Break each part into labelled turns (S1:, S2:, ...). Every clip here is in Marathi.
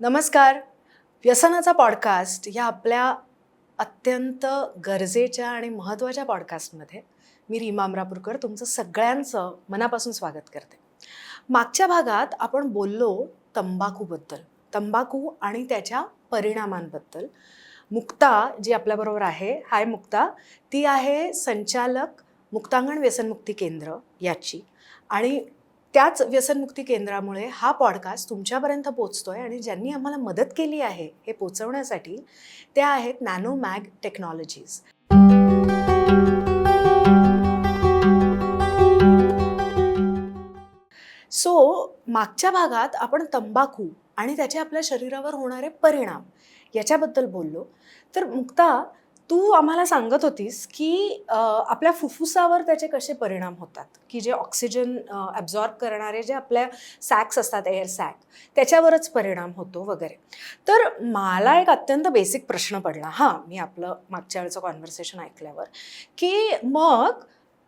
S1: नमस्कार. व्यसनाचा पॉडकास्ट या आपल्या अत्यंत गरजेच्या आणि महत्त्वाच्या पॉडकास्टमध्ये मी रीमा अमरापूरकर तुमचं सगळ्यांचं मनापासून स्वागत करते. मागच्या भागात आपण बोललो तंबाखूबद्दल तंबाखू आणि त्याच्या परिणामांबद्दल. मुक्ता जी आपल्याबरोबर आहे हाय मुक्ता. ती आहे संचालक मुक्तांगण व्यसनमुक्ती केंद्र याची. आणि त्याच व्यसनमुक्ती केंद्रामुळे हा पॉडकास्ट तुमच्यापर्यंत पोचतोय आणि ज्यांनी आम्हाला मदत केली आहे हे पोचवण्यासाठी त्या आहेत नॅनो मॅग टेक्नॉलॉजीज सो मागच्या भागात आपण तंबाखू आणि त्याचे आपल्या शरीरावर होणारे परिणाम याच्याबद्दल बोललो. तर मुक्ता तू आम्हाला सांगत होतीस की आपल्या फुफ्फुसावर त्याचे कसे परिणाम होतात? की जे ऑक्सिजन ॲब्झॉर्ब करणारे जे आपल्या सॅक्स असतात एअर सॅक त्याच्यावरच परिणाम होतो वगैरे. तर मला एक अत्यंत बेसिक प्रश्न पडला. हां मी आपलं मागच्या वेळचं कॉन्व्हर्सेशन ऐकल्यावर की मग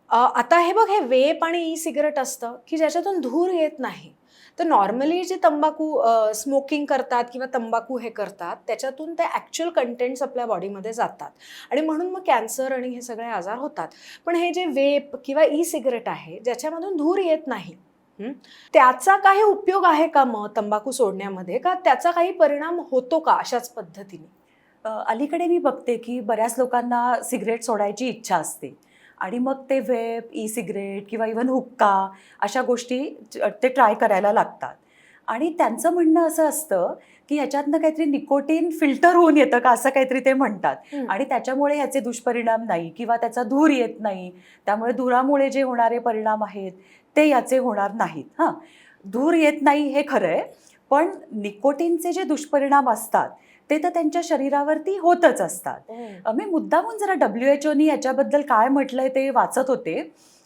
S1: आता हे बघ हे वेप आणि ई सिगरेट असतं की ज्याच्यातून धूर येत नाही. तर नॉर्मली जे तंबाखू स्मोकिंग करतात किंवा तंबाखू हे करतात त्याच्यातून ते ॲक्च्युअल कंटेंट्स आपल्या बॉडीमध्ये जातात. आणि म्हणून मग कॅन्सर आणि हे सगळे आजार होतात. पण हे जे वेप किंवा ई सिगरेट आहे ज्याच्यामधून धूर येत नाही त्याचा काही उपयोग आहे का मग तंबाखू सोडण्यामध्ये? का त्याचा काही परिणाम होतो का अशाच पद्धतीने?
S2: अलीकडे मी बघते की बऱ्याच लोकांना सिगरेट सोडायची इच्छा असते. आणि मग ते वेप ई सिगरेट किंवा इवन हुक्का अशा गोष्टी ते ट्राय करायला लागतात. आणि त्यांचं म्हणणं असं असतं की ह्याच्यातनं काहीतरी निकोटीन फिल्टर होऊन येतं का असं काहीतरी ते म्हणतात. आणि त्याच्यामुळे ह्याचे दुष्परिणाम नाही किंवा त्याचा धूर येत नाही. त्यामुळे धुरामुळे जे होणारे परिणाम आहेत ते याचे होणार नाहीत. हां. धूर येत नाही हे खरं आहे पण निकोटीनचे जे दुष्परिणाम असतात ते तर त्यांच्या शरीरावरती होतच असतात अ, मी मुद्दामून जरा डब्ल्यू एच ओनी याच्याबद्दल काय म्हटलंय ते वाचत होते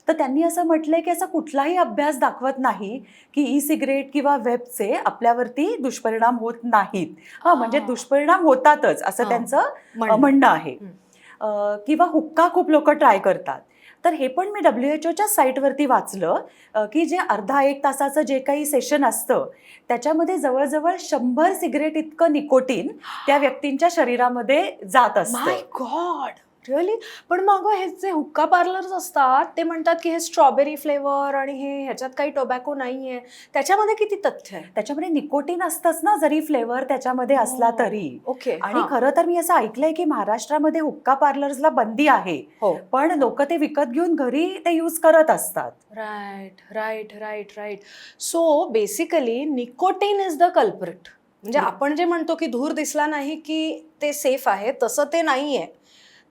S2: तर त्यांनी असं म्हटलंय की असा कुठलाही अभ्यास दाखवत नाही की ई सिगरेट किंवा वेबचे आपल्यावरती दुष्परिणाम होत नाहीत हा म्हणजे. दुष्परिणाम होतातच असं
S1: हा.
S2: त्यांचं
S1: म्हणणं.
S2: आहे
S1: हं.
S2: किंवा हुक्का खूप लोक ट्राय करतात तर हे पण मी डब्ल्यू एच ओच्या साईटवरती वाचलं की जे अर्धा एक तासाचं जे काही सेशन असतं त्याच्यामध्ये जवळजवळ शंभर सिगरेट इतकं निकोटीन त्या व्यक्तींच्या शरीरामध्ये जात असतं.
S1: गॉड! रिअली पण मग हे जे हुक्का पार्लर्स असतात ते म्हणतात की हे स्ट्रॉबेरी फ्लेवर आणि हे ह्याच्यात काही टोबॅको नाहीये. त्याच्यामध्ये किती तथ्य आहे?
S2: त्याच्यामध्ये निकोटीन असतंच ना जरी फ्लेवर त्याच्यामध्ये असला
S1: हो.
S2: तरी.
S1: ओके
S2: आणि खरं तर मी असं ऐकलंय की महाराष्ट्रामध्ये हुक्का पार्लर्सला बंदी आहे.
S1: हो.
S2: पण लोक ते विकत घेऊन घरी ते यूज करत असतात.
S1: Right right right right so basically nicotine is the culprit म्हणजे आपण जे म्हणतो की धूर दिसला नाही की ते सेफ आहे तसं ते नाहीये.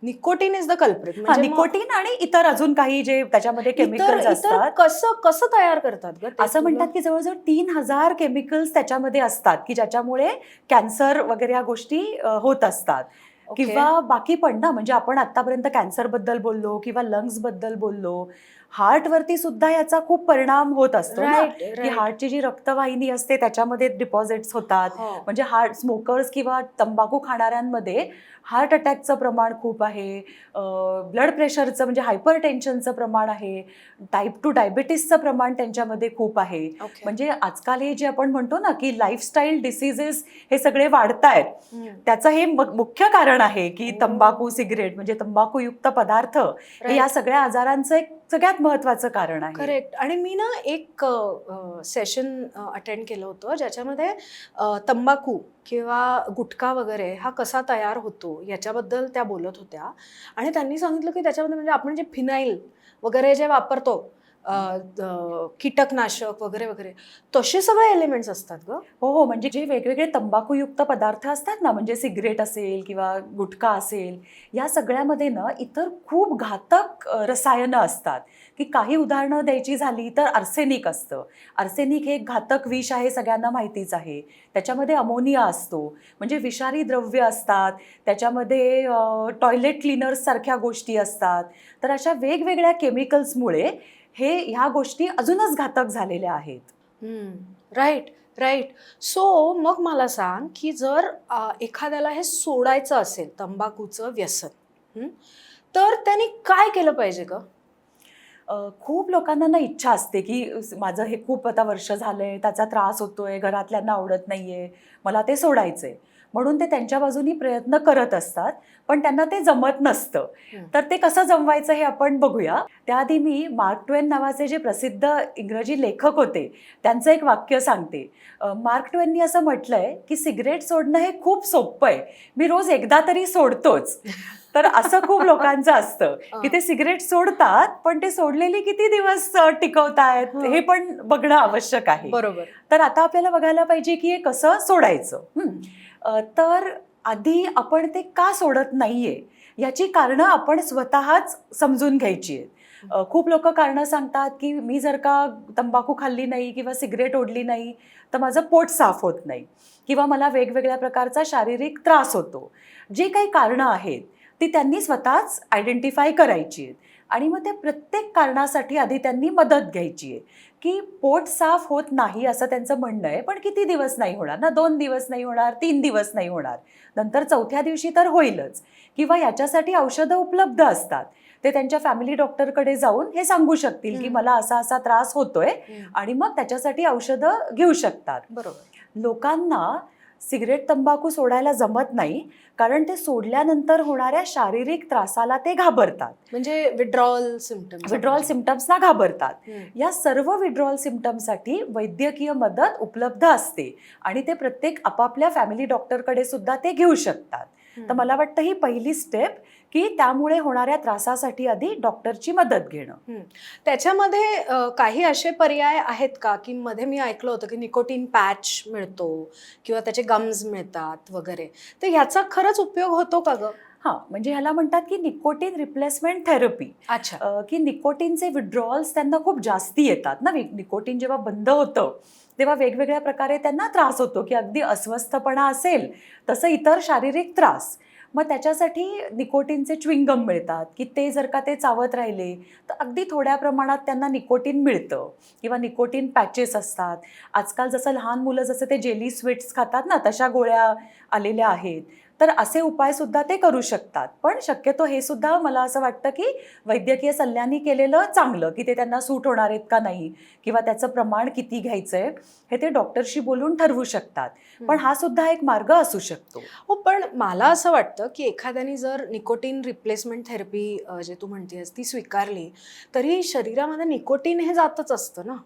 S1: Nicotine is the culprit
S2: nicotine आणि इतर अजून काही जे त्याच्यामध्ये केमिकल्स असतात.
S1: कसं कसं तयार करतात
S2: असं म्हणतात की जवळजवळ तीन हजार केमिकल्स त्याच्यामध्ये असतात की ज्याच्यामुळे कॅन्सर वगैरे या गोष्टी होत असतात. किंवा बाकी पण ना म्हणजे आपण आतापर्यंत कॅन्सरबद्दल बोललो किंवा लंग्सबद्दल बोललो हार्टवरती सुद्धा याचा खूप परिणाम होत असतो ना की. हार्टची जी रक्तवाहिनी असते त्याच्यामध्ये डिपॉझिट्स होतात
S1: हो.
S2: म्हणजे हार्ट स्मोकर्स किंवा तंबाखू खाणाऱ्यांमध्ये हार्ट अटॅकचं प्रमाण खूप आहे ब्लड प्रेशरचं म्हणजे हायपर टेन्शनचं प्रमाण आहे टाईप टू डायबिटीसचं प्रमाण त्यांच्यामध्ये खूप आहे. म्हणजे आजकाल हे जे आपण म्हणतो ना की लाईफस्टाईल डिसिजेस हे सगळे वाढतायत
S1: हम्म.
S2: त्याचं हे मुख्य कारण आहे की
S1: हो.
S2: तंबाखू सिगरेट म्हणजे तंबाखूयुक्त पदार्थ हे. या सगळ्या आजारांचं एक सगळ्यात महत्वाचं कारण आहे.
S1: करेक्ट आणि मी ना एक सेशन अटेंड केलं होतं ज्याच्यामध्ये तंबाखू किंवा गुटखा वगैरे हा कसा तयार होतो याच्याबद्दल त्या बोलत होत्या. आणि त्यांनी सांगितलं की त्याच्यामध्ये म्हणजे आपण जे फिनाईल वगैरे जे वापरतो कीटकनाशक वगैरे वगैरे. तसे सगळे एलिमेंट्स असतात ग.
S2: हो हो. म्हणजे जे वेगवेगळे तंबाखूयुक्त पदार्थ असतात ना म्हणजे सिगरेट असेल किंवा गुटखा असेल या सगळ्यामध्ये ना इतर खूप घातक रसायनं असतात. की काही उदाहरणं द्यायची झाली तर आर्सेनिक असतं. आर्सेनिक हे घातक विष आहे सगळ्यांना माहितीच आहे. त्याच्यामध्ये अमोनिया असतो. म्हणजे विषारी द्रव्य असतात. त्याच्यामध्ये टॉयलेट क्लिनर्ससारख्या गोष्टी असतात. तर अशा वेगवेगळ्या केमिकल्समुळे हे ह्या गोष्टी अजूनच घातक झालेल्या आहेत.
S1: राईट राईट सो मग मला सांग की जर एखाद्याला हे सोडायचं असेल तंबाखूचं व्यसन तर त्यांनी काय केलं पाहिजे ग?
S2: अ, खूप लोकांना ना इच्छा असते की माझं हे खूप आता वर्ष झालंय त्याचा त्रास होतोय घरातल्यांना आवडत नाहीये मला ते सोडायचंय. म्हणून ते त्यांच्या बाजूनी प्रयत्न करत असतात. पण त्यांना ते जमत नसतं. तर ते कसं जमवायचं हे आपण बघूया. त्याआधी मी मार्क ट्वेन नावाचे जे प्रसिद्ध इंग्रजी लेखक होते त्यांचं एक वाक्य सांगते. मार्क ट्वेननी असं म्हटलंय की सिगरेट सोडणं हे खूप सोपं आहे. मी रोज एकदा तरी सोडतोच. तर असं खूप लोकांचं असतं की ते सिगरेट सोडतात पण ते सोडलेली किती दिवस टिकवतायत
S1: हं.
S2: पण बघणं आवश्यक आहे.
S1: बरोबर.
S2: तर आता आपल्याला बघायला पाहिजे की हे कसं सोडायचं. तर आधी आपण ते का सोडत नाहीये? याची कारणं आपण स्वतःच समजून घ्यायची आहेत. खूप लोक कारणं सांगतात की मी जर का तंबाखू खाल्ली नाही किंवा सिगरेट ओढली नाही तर माझं पोट साफ होत नाही किंवा मला वेगवेगळ्या प्रकारचा शारीरिक त्रास होतो. जे काही कारणं आहेत ती त्यांनी स्वतःच आयडेंटिफाय करायची आहेत. आणि मग त्या प्रत्येक कारणासाठी आधी त्यांनी मदत घ्यायची आहे. की पोट साफ होत नाही असं त्यांचं म्हणणं आहे पण किती दिवस नाही होणार ना? दोन दिवस नाही होणार तीन दिवस नाही होणार. नंतर चौथ्या दिवशी तर होईलच. किंवा याच्यासाठी औषधं उपलब्ध असतात. ते त्यांच्या फॅमिली डॉक्टरकडे जाऊन हे सांगू शकतील की. मला असा असा त्रास होतोय आणि मग त्याच्यासाठी औषधं घेऊ शकतात.
S1: बरोबर.
S2: लोकांना सिगरेट तंबाखू सोडायला जमत नाही कारण ते सोडल्यानंतर होणाऱ्या शारीरिक त्रासाला ते घाबरतात.
S1: म्हणजे विड्रॉल सिमटम्स
S2: विड्रॉल सिमटम्सना घाबरतात. या सर्व विड्रॉल सिमटमसाठी वैद्यकीय मदत उपलब्ध असते आणि ते प्रत्येक आपापल्या फॅमिली डॉक्टरकडे सुद्धा ते घेऊ शकतात. तर मला वाटतं ही पहिली स्टेप की त्यामुळे होणाऱ्या त्रासासाठी आधी डॉक्टरची मदत घेणं.
S1: त्याच्यामध्ये काही असे पर्याय आहेत का? की मध्ये मी ऐकलं होतं की निकोटीन पॅच मिळतो किंवा त्याचे गम्स मिळतात वगैरे. तर ह्याचा खरंच उपयोग होतो का ग?
S2: हां म्हणजे ह्याला म्हणतात की निकोटीन रिप्लेसमेंट थेरपी.
S1: अच्छा.
S2: की निकोटीनचे विड्रॉल्स त्यांना खूप जास्ती येतात ना. निकोटीन जेव्हा बंद होतं तेव्हा वेगवेगळ्या प्रकारे त्यांना त्रास होतो की अगदी अस्वस्थपणा असेल तसं इतर शारीरिक त्रास. मग त्याच्यासाठी निकोटीनचे च्विंगम मिळतात की ते जर का ते चावत राहिले तर अगदी थोड्या प्रमाणात त्यांना निकोटीन मिळतं. किंवा निकोटीन पॅचेस असतात. आजकाल जसं लहान मुलं जसं ते जेली स्वीट्स खातात ना तशा गोळ्या आलेल्या आहेत. तर असे उपायसुद्धा ते करू शकतात. पण शक्यतो हे सुद्धा मला असं वाटतं की वैद्यकीय सल्ल्यांनी केलेलं चांगलं की ते त्यांना सूट होणार आहेत का नाही किंवा त्याचं प्रमाण किती घ्यायचं आहे हे ते डॉक्टरशी बोलून ठरवू शकतात. पण हा सुद्धा एक मार्ग असू शकतो.
S1: हो पण मला असं वाटतं की एखाद्याने जर निकोटीन रिप्लेसमेंट थेरपी जे तू म्हणतेस ती स्वीकारली तरी शरीरामध्ये निकोटीन हे जातच असतं ना.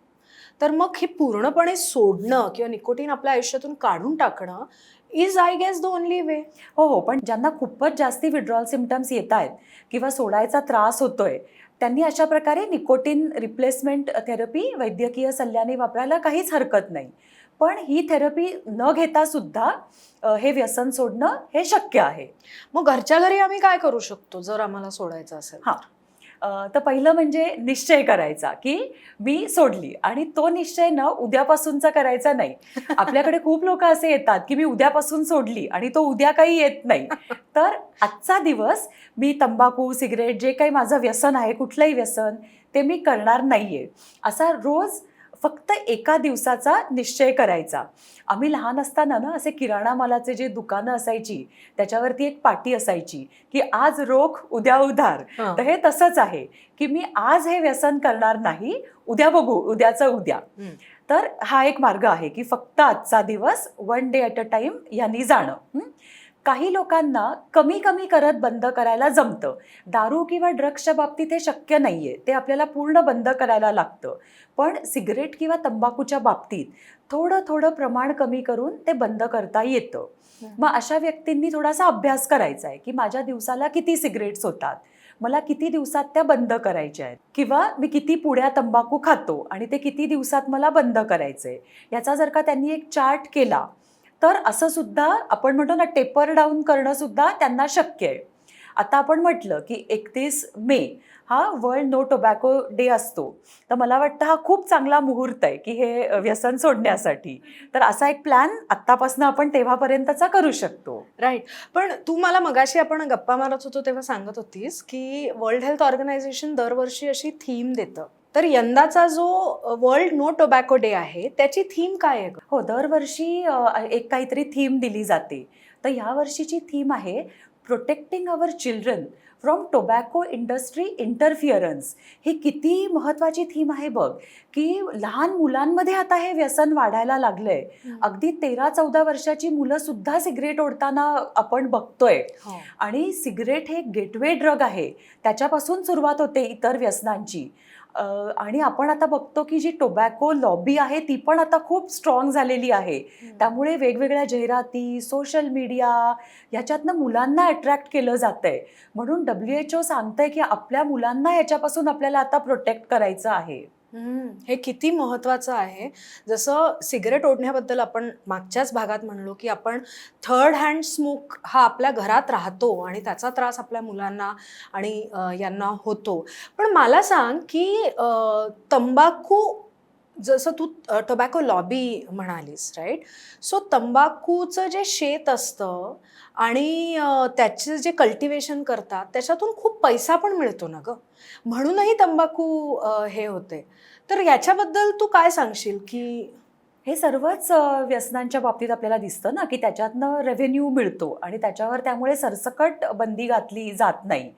S1: तर मग हे पूर्णपणे सोडणं किंवा निकोटीन आपल्या आयुष्यातून काढून टाकणं is I guess the only way
S2: हो हो पण ज्यांना खूपच जास्ती विड्रॉल सिमटम्स येत आहेत किंवा सोडायचा त्रास होतोय त्यांनी अशा प्रकारे निकोटीन रिप्लेसमेंट थेरपी वैद्यकीय सल्ल्याने वापरायला काहीच हरकत नाही. पण ही थेरपी न घेता सुद्धा हे व्यसन सोडणं हे शक्य आहे.
S1: मग घरच्या घरी आम्ही काय करू शकतो जर आम्हाला सोडायचं असेल
S2: हा. तर पहिलं म्हणजे निश्चय करायचा की मी सोडली आणि तो निश्चय न उद्यापासूनचा करायचा नाही. आपल्याकडे खूप लोक असे येतात की मी उद्यापासून सोडली आणि तो उद्या काही येत नाही. तर आजचा दिवस मी तंबाखू सिगरेट जे काही माझं व्यसन आहे कुठलंही व्यसन ते मी करणार नाहीये. असा रोज फक्त एका दिवसाचा निश्चय करायचा आम्ही लहान असताना ना असे किराणा मालाचे जे दुकानं असायची त्याच्यावरती एक पाटी असायची की आज रोख उद्या उधार. तर हे तसंच आहे की मी आज हे व्यसन करणार नाही उद्या बघू उद्याचं उद्या. तर हा एक मार्ग आहे की फक्त आजचा दिवस one day at a time यांनी जाणं? काही लोकांना कमी कमी करत बंद करायला जमतं. दारू किंवा ड्रग्सच्या बाबतीत हे शक्य नाहीये. ते आपल्याला पूर्ण बंद करायला लागतं. पण सिगरेट किंवा तंबाखूच्या बाबतीत थोडं थोडं प्रमाण कमी करून ते बंद करता येतं. मग अशा व्यक्तींनी थोडासा अभ्यास करायचा आहे की माझ्या दिवसाला किती सिगरेट्स होतात? मला किती दिवसात त्या बंद करायच्या आहेत? किंवा मी किती पुड्या तंबाखू खातो आणि ते किती दिवसात मला बंद करायचंय? याचा जर का त्यांनी एक चार्ट केला तर असं सुद्धा आपण म्हणतो ना टेपर डाऊन करणं सुद्धा त्यांना शक्य आहे. आता आपण म्हटलं की एकतीस मे हा वर्ल्ड नो टोबॅको डे असतो. तर मला वाटतं हा खूप चांगला मुहूर्त आहे की हे व्यसन सोडण्यासाठी. तर असा एक प्लॅन आत्तापासून आपण तेव्हापर्यंतचा करू शकतो.
S1: राईट पण तू मला मगाशी आपण गप्पा मारत होतो तेव्हा सांगत होतीस की वर्ल्ड हेल्थ ऑर्गनायझेशन दरवर्षी अशी थीम देतं. तर यंदाचा जो वर्ल्ड नो टोबॅको डे आहे त्याची थीम काय आहे?
S2: हो दरवर्षी एक काहीतरी थीम दिली जाते. तर ह्या वर्षीची थीम आहे protecting our children from tobacco industry interference ही किती महत्वाची थीम आहे बघ की लहान मुलांमध्ये आता हे व्यसन वाढायला लागलंय. अगदी तेरा चौदा वर्षाची मुलं सुद्धा सिगरेट ओढताना आपण बघतोय.
S1: हो.
S2: आणि सिगरेट हे गेटवे ड्रग आहे. त्याच्यापासून सुरुवात होते इतर व्यसनांची. आणि आपण आता बघतो की जी टोबॅको लॉबी आहे ती पण आता खूप स्ट्रॉंग झालेली आहे. त्यामुळे वेगवेगळ्या जाहिराती सोशल मीडिया ह्याच्यातनं मुलांना अट्रॅक्ट केलं जातंय. म्हणून डब्ल्यू एच ओ सांगतंय की आपल्या मुलांना याच्यापासून आपल्याला आता प्रोटेक्ट करायचं आहे.
S1: हम्म, हे किती महत्त्वाचं आहे. जसं सिगरेट ओढण्याबद्दल आपण मागच्याच भागात म्हणलो की आपण थर्ड हँड स्मोक हा आपल्या घरात राहतो आणि त्याचा त्रास आपल्या मुलांना आणि अ, यांना होतो. पण मला सांग की अ, तंबाखू जसं तू टोबॅको लॉबी म्हणालीस राईट सो तंबाखूचं जे शेत असतं आणि त्याचे जे कल्टिवेशन करतात त्याच्यातून खूप पैसा पण मिळतो ना गं? म्हणूनही तंबाखू हे होते. तर याच्याबद्दल तू काय सांगशील की
S2: हे सर्वच व्यसनांच्या बाबतीत आपल्याला दिसतं ना की त्याच्यातनं रेव्हेन्यू मिळतो आणि त्याच्यावर त्यामुळे सरसकट बंदी घातली जात नाही.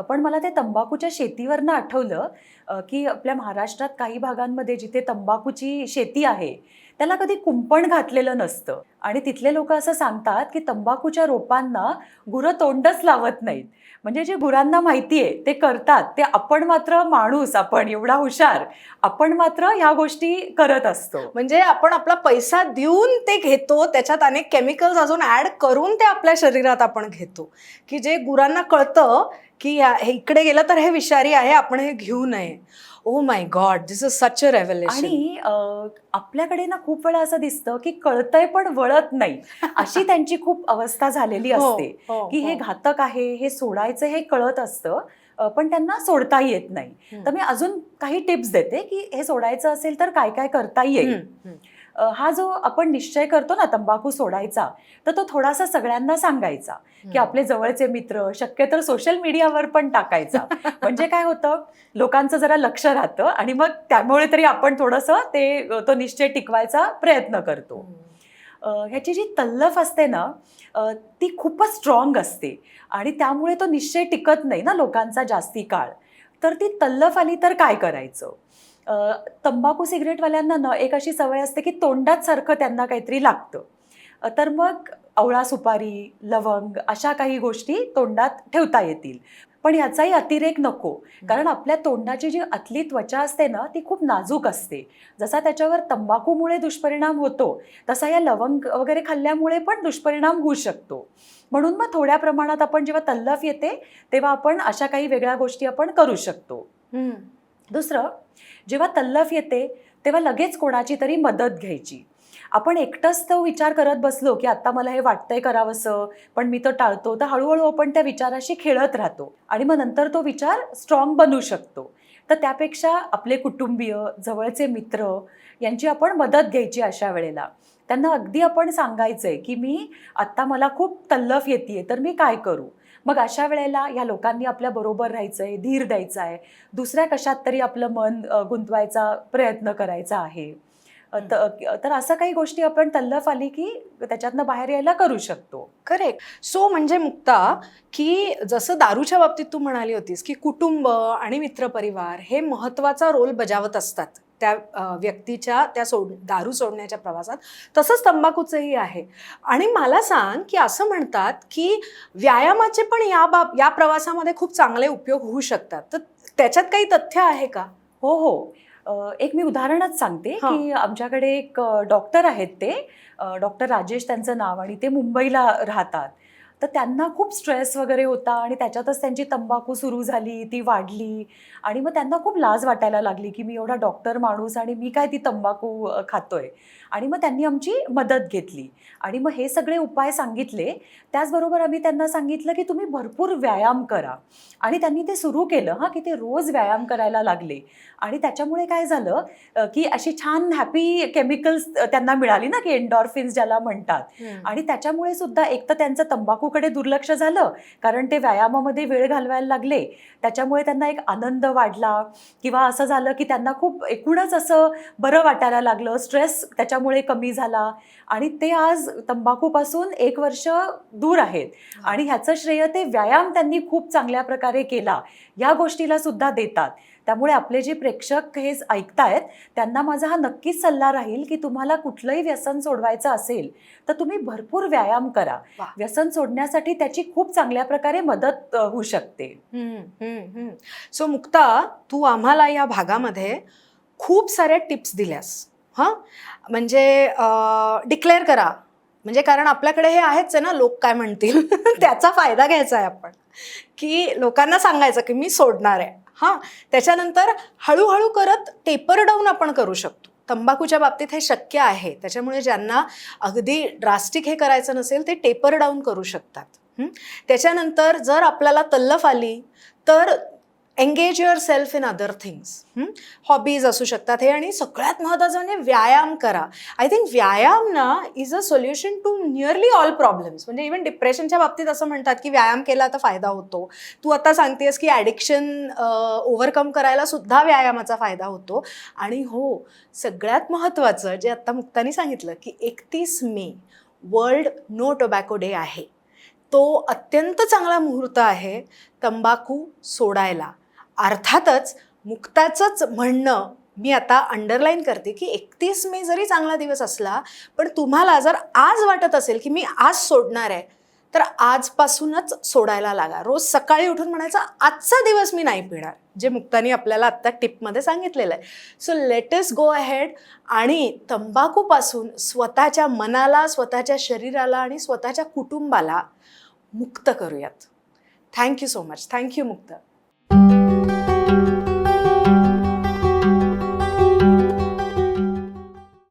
S2: पण मला ते तंबाखूच्या शेतीवरनं आठवलं की आपल्या महाराष्ट्रात काही भागांमध्ये जिथे तंबाखूची शेती आहे त्याला कधी कुंपण घातलेलं नसतं. आणि तिथले लोक असं सांगतात की तंबाखूच्या रोपांना गुरं तोंडच लावत नाहीत. म्हणजे जे गुरांना माहिती आहे ते करतात. ते आपण मात्र माणूस आपण एवढा हुशार आपण मात्र ह्या गोष्टी करत असतो.
S1: म्हणजे आपण आपला पैसा देऊन ते घेतो त्याच्यात अनेक केमिकल्स अजून ऍड करून ते आपल्या शरीरात आपण घेतो. की जे गुरांना कळतं की हे इकडे गेलं तर हे विषारी आहे आपण हे घेऊ नये. ओ my god this is such a revelation
S2: आणि अ, आपल्याकडे ना खूप वेळा असं दिसतं की कळतंय पण वळत नाही. अशी त्यांची खूप अवस्था झालेली
S1: हो,
S2: असते की हे घातक आहे हे सोडायचं हे कळत असतं अ, पण त्यांना सोडता येत नाही. तर मी अजून काही टिप्स देते की हे सोडायचं असेल तर काय काय करता येईल. हा जो आपण निश्चय करतो ना तंबाखू सोडायचा तर तो थोडासा सगळ्यांना सांगायचा की आपले जवळचे मित्र शक्यतर सोशल मीडियावर पण टाकायचा. म्हणजे काय होतं लोकांचं जरा लक्ष राहतं आणि मग त्यामुळे तरी आपण थोडंसं ते तो निश्चय टिकवायचा प्रयत्न करतो. ह्याची जी तल्लफ असते ना ती खूपच स्ट्रॉंग असते आणि त्यामुळे तो निश्चय टिकत नाही ना लोकांचा जास्ती काळ. तर ती तल्लफ आली तर काय करायचं? तंबाखू सिगरेटवाल्यांना ना एक अशी सवय असते की तोंडात सारखं त्यांना काहीतरी लागतं. तर मग आवळा सुपारी लवंग अशा काही गोष्टी तोंडात ठेवता येतील. पण याचाही अतिरेक नको. कारण आपल्या तोंडाची जी आतली त्वचा असते ना ती खूप नाजूक असते. जसा त्याच्यावर तंबाखूमुळे दुष्परिणाम होतो तसा या लवंग वगैरे खाल्ल्यामुळे पण दुष्परिणाम होऊ शकतो. म्हणून मग थोड्या प्रमाणात आपण जेव्हा तल्लफ येते तेव्हा आपण अशा काही वेगळ्या गोष्टी आपण करू शकतो. दुसरं जेव्हा तल्लफ येते तेव्हा लगेच कोणाची तरी मदत घ्यायची. आपण एकटंच तो विचार करत बसलो की आता मला हे वाटतंय करावंसं पण मी तो टाळतो. तर हळूहळू आपण त्या विचाराशी खेळत राहतो आणि मग नंतर तो विचार स्ट्रॉंग बनू शकतो. तर त्यापेक्षा आपले कुटुंबीय जवळचे मित्र यांची आपण मदत घ्यायची अशा वेळेला. त्यांना अगदी आपण सांगायचंय की मी आत्ता मला खूप तल्लफ येते तर मी काय करू? मग अशा वेळेला या लोकांनी आपल्या बरोबर राहायचंय धीर द्यायचा आहे दुसऱ्या कशात तरी आपलं मन गुंतवायचा प्रयत्न करायचा आहे. तर असं काही गोष्टी आपण तल्लफ आली की त्याच्यातनं बाहेर यायला करू शकतो.
S1: करेक्ट. सो म्हणजे मुक्ता की जसं दारूच्या बाबतीत तू म्हणाली होतीस की कुटुंब आणि मित्रपरिवार हे महत्त्वाचा रोल बजावत असतात. त्या व्यक्तीच्या त्या सोड दारू सोडण्याच्या प्रवासात तसंच तंबाखूचंही आहे. आणि मला सांग की असं म्हणतात की व्यायामाचे पण या बाब या प्रवासामध्ये खूप चांगले उपयोग होऊ शकतात. तर त्याच्यात काही तथ्य आहे का?
S2: हो हो. एक मी उदाहरणच सांगते. की आमच्याकडे एक डॉक्टर आहेत ते. डॉक्टर राजेश त्यांचं नाव आणि ते मुंबईला राहतात. तर त्यांना खूप स्ट्रेस वगैरे होता आणि त्याच्यातच त्यांची तंबाखू सुरू झाली ती वाढली. आणि मग त्यांना खूप लाज वाटायला लागली की मी एवढा डॉक्टर माणूस आणि मी काय ती तंबाखू खातोय. आणि मग त्यांनी आमची मदत घेतली. आणि मग हे सगळे उपाय सांगितले. त्याचबरोबर आम्ही त्यांना सांगितलं की तुम्ही भरपूर व्यायाम करा. आणि त्यांनी ते सुरू केलं हां की ते रोज व्यायाम करायला लागले. आणि त्याच्यामुळे काय झालं की अशी छान हॅपी केमिकल्स त्यांना मिळाली ना की एन्डॉर्फिन्स ज्याला म्हणतात. आणि त्याच्यामुळे सुद्धा एक तर त्यांचं तंबाखू तंबाखूकडे दुर्लक्ष झालं कारण ते व्यायामामध्ये वेळ घालवायला लागले. त्याच्यामुळे त्यांना एक आनंद वाढला किंवा असं झालं की त्यांना खूप एकूणच असं बरं वाटायला लागलं. स्ट्रेस त्याच्यामुळे कमी झाला. आणि ते आज तंबाखूपासून एक वर्ष दूर आहेत. आणि ह्याचं श्रेय ते व्यायाम त्यांनी खूप चांगल्या प्रकारे केला. या गोष्टीला सुद्धा देतात. त्यामुळे आपले जे प्रेक्षक हे ऐकतायत त्यांना माझा हा नक्कीच सल्ला राहील की तुम्हाला कुठलंही व्यसन सोडवायचं असेल तर तुम्ही भरपूर व्यायाम करा. व्यसन सोडण्यासाठी त्याची खूप चांगल्या प्रकारे मदत होऊ शकते.
S1: सो मुक्ता तू आम्हाला या भागामध्ये खूप साऱ्या टिप्स दिल्यास. हां? म्हणजे डिक्लेअर करा. म्हणजे कारण आपल्याकडे हे आहेच आहे ना लोक काय म्हणतील? त्याचा फायदा घ्यायचा आहे आपण. की लोकांना सांगायचं की मी सोडणार आहे. हां त्याच्यानंतर हळूहळू करत टेपर डाऊन आपण करू शकतो. तंबाखूच्या बाबतीत हे शक्य आहे. त्याच्यामुळे ज्यांना अगदी ड्रास्टिक हे करायचं नसेल ते टेपर डाऊन करू शकतात. त्याच्यानंतर जर आपल्याला तल्लफ आली तर engage yourself in other things hobbies असू शकतात. हे आणि सगळ्यात महत्त्वाचं म्हणजे व्यायाम करा. आय थिंक व्यायाम ना is a solution to nearly all problems म्हणजे इवन डिप्रेशनच्या बाबतीत असं म्हणतात की व्यायाम केला तर फायदा होतो. तू आता सांगतेस की ॲडिक्शन ओव्हरकम करायला सुद्धा व्यायामाचा फायदा होतो. आणि हो सगळ्यात महत्त्वाचं जे आत्ता मुक्तानी सांगितलं की एकतीस May world no tobacco day आहे. तो अत्यंत चांगला मुहूर्त आहे तंबाखू सोडायला. अर्थातच मुक्ताचंच म्हणणं मी आता अंडरलाईन करते की एकतीस मे जरी चांगला दिवस असला पण तुम्हाला जर आज वाटत असेल की मी आज सोडणार आहे तर आजपासूनच सोडायला लागा. रोज सकाळी उठून म्हणायचं आजचा दिवस मी नाही पिणार जे मुक्तानी आपल्याला आत्ता टिपमध्ये सांगितलेलं आहे. सो लेटस गो अहेड आणि तंबाखूपासून स्वतःच्या मनाला स्वतःच्या शरीराला आणि स्वतःच्या कुटुंबाला मुक्त करूयात. थँक्यू सो मच थँक्यू मुक्त.